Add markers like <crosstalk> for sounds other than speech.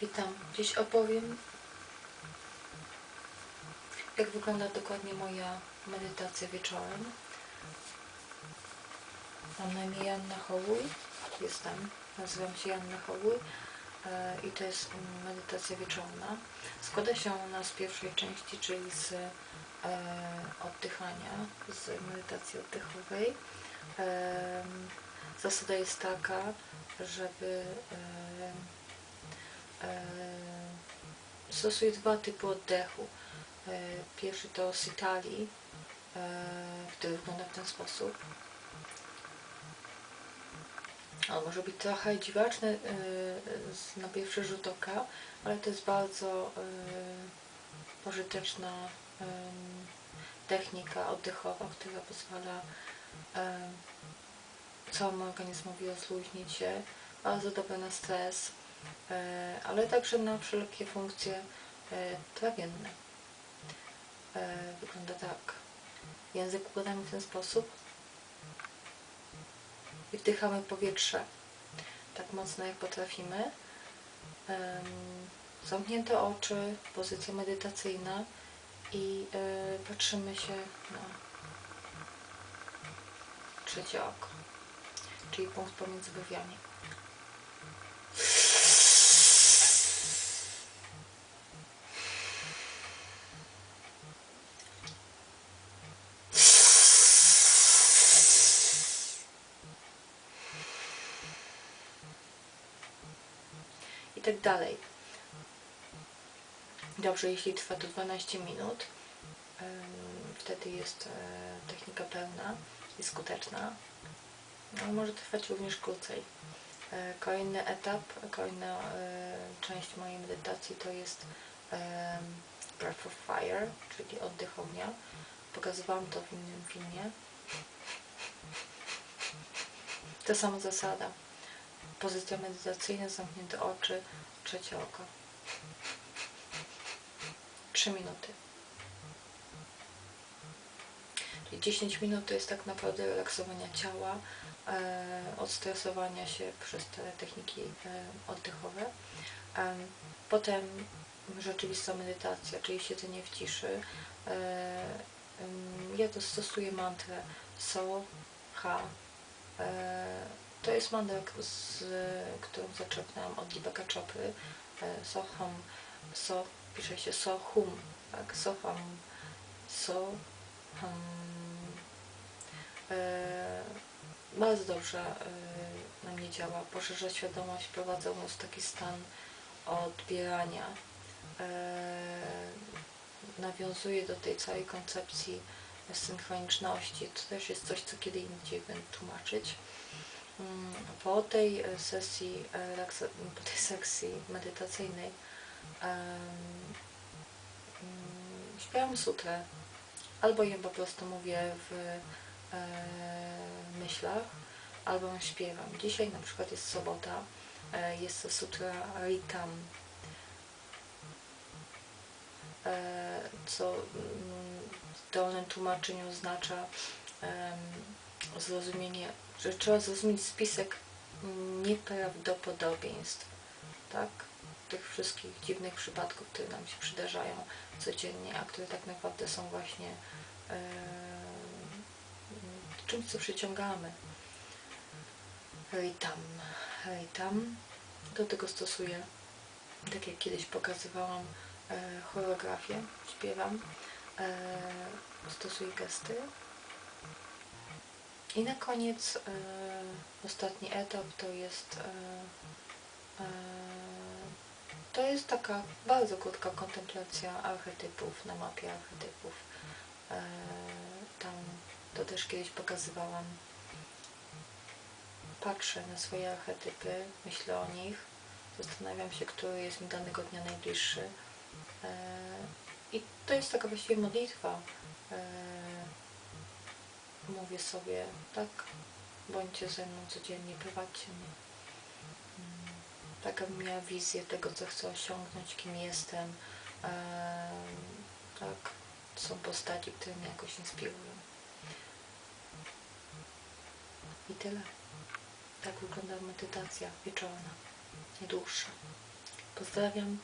Witam. Dziś opowiem, jak wygląda dokładnie moja medytacja wieczorem. Mam na imię Janna Hołuj. Jestem. Nazywam się Janna Hołuj e, i to jest medytacja wieczorna. Składa się ona z pierwszej części, czyli z e, oddychania, z medytacji oddechowej. Em, Zasada jest taka, żeby e, stosuję dwa typy oddechu. E, Pierwszy to sitali, e, który wygląda w ten sposób. Może być trochę dziwaczny e, z- na pierwszy rzut oka, ale to jest bardzo e, pożyteczna technika oddechowa, która pozwala em, całemu organizmowi rozluźnić się. Bardzo dobre na stres, e, ale także na wszelkie funkcje e, trawienne. E, Wygląda tak. Język układamy w ten sposób i wdychamy powietrze tak mocno jak potrafimy. Zamknięte oczy, pozycja medytacyjna i e, patrzymy się na trzecie oko, czyli punkt pomiędzy brwiami. i tak dalej. Dobrze, jeśli trwa to 12 minut, wtedy jest e, technika pełna i skuteczna. No, może trwać również krócej. E, Kolejny etap, kolejna e, część mojej medytacji to jest Breath of Fire, czyli oddechownia. Pokazywałam to w innym filmie. <laughs> Ta sama zasada. Pozycja medytacyjna, zamknięte oczy, trzecie oko. 3 minuty. Czyli 10 minut to jest tak naprawdę relaksowania ciała, e, odstresowania się przez te techniki e, oddechowe. E, potem rzeczywista medytacja, czyli siedzenie w ciszy. E, ja to stosuję mantrę So, Ha. E, to jest mantra, z, którą zaczerpnęłam od Deepaka Chopry. E, Soham, so, pisze się Sohum, tak, Soham, So, hum. E, bardzo dobrze e, na mnie działa, poszerza świadomość, wprowadza nas w taki stan odbierania. E, nawiązuje do tej całej koncepcji synchroniczności. To też jest coś, co kiedy indziej będę tłumaczyć. Mm, Po tej e, sesji, e, relaksa- po tej sesji medytacyjnej mm, śpiewam sutrę albo ją po prostu mówię w e, myślach, albo śpiewam. Dzisiaj na przykład jest sobota, jest to sutra Ritam, co mm, w dolnym tłumaczeniu oznacza zrozumienie, że trzeba zrozumieć spisek nieprawdopodobieństw, tak? Tych wszystkich dziwnych przypadków, które nam się przydarzają codziennie, a które tak naprawdę są właśnie em, czymś, co przyciągamy. Ritam. Ritam. Do tego stosuję, tak jak kiedyś pokazywałam, e, choreografię, śpiewam, e, stosuję gesty. I na koniec e, ostatni etap to jest e, e, to jest taka bardzo krótka kontemplacja archetypów na mapie archetypów. Tam to też kiedyś pokazywałam. Patrzę na swoje archetypy, myślę o nich, zastanawiam się, który jest mi danego dnia najbliższy. I to jest taka właściwie modlitwa. Mówię sobie, tak, bądźcie ze mną codziennie, prowadźcie mnie. Mm, Tak, abym miała wizję tego, co chcę osiągnąć, kim jestem. Em, tak, są postaci, które mnie jakoś inspirują. I tyle. Tak wygląda medytacja wieczorna, nie dłuższa. Pozdrawiam.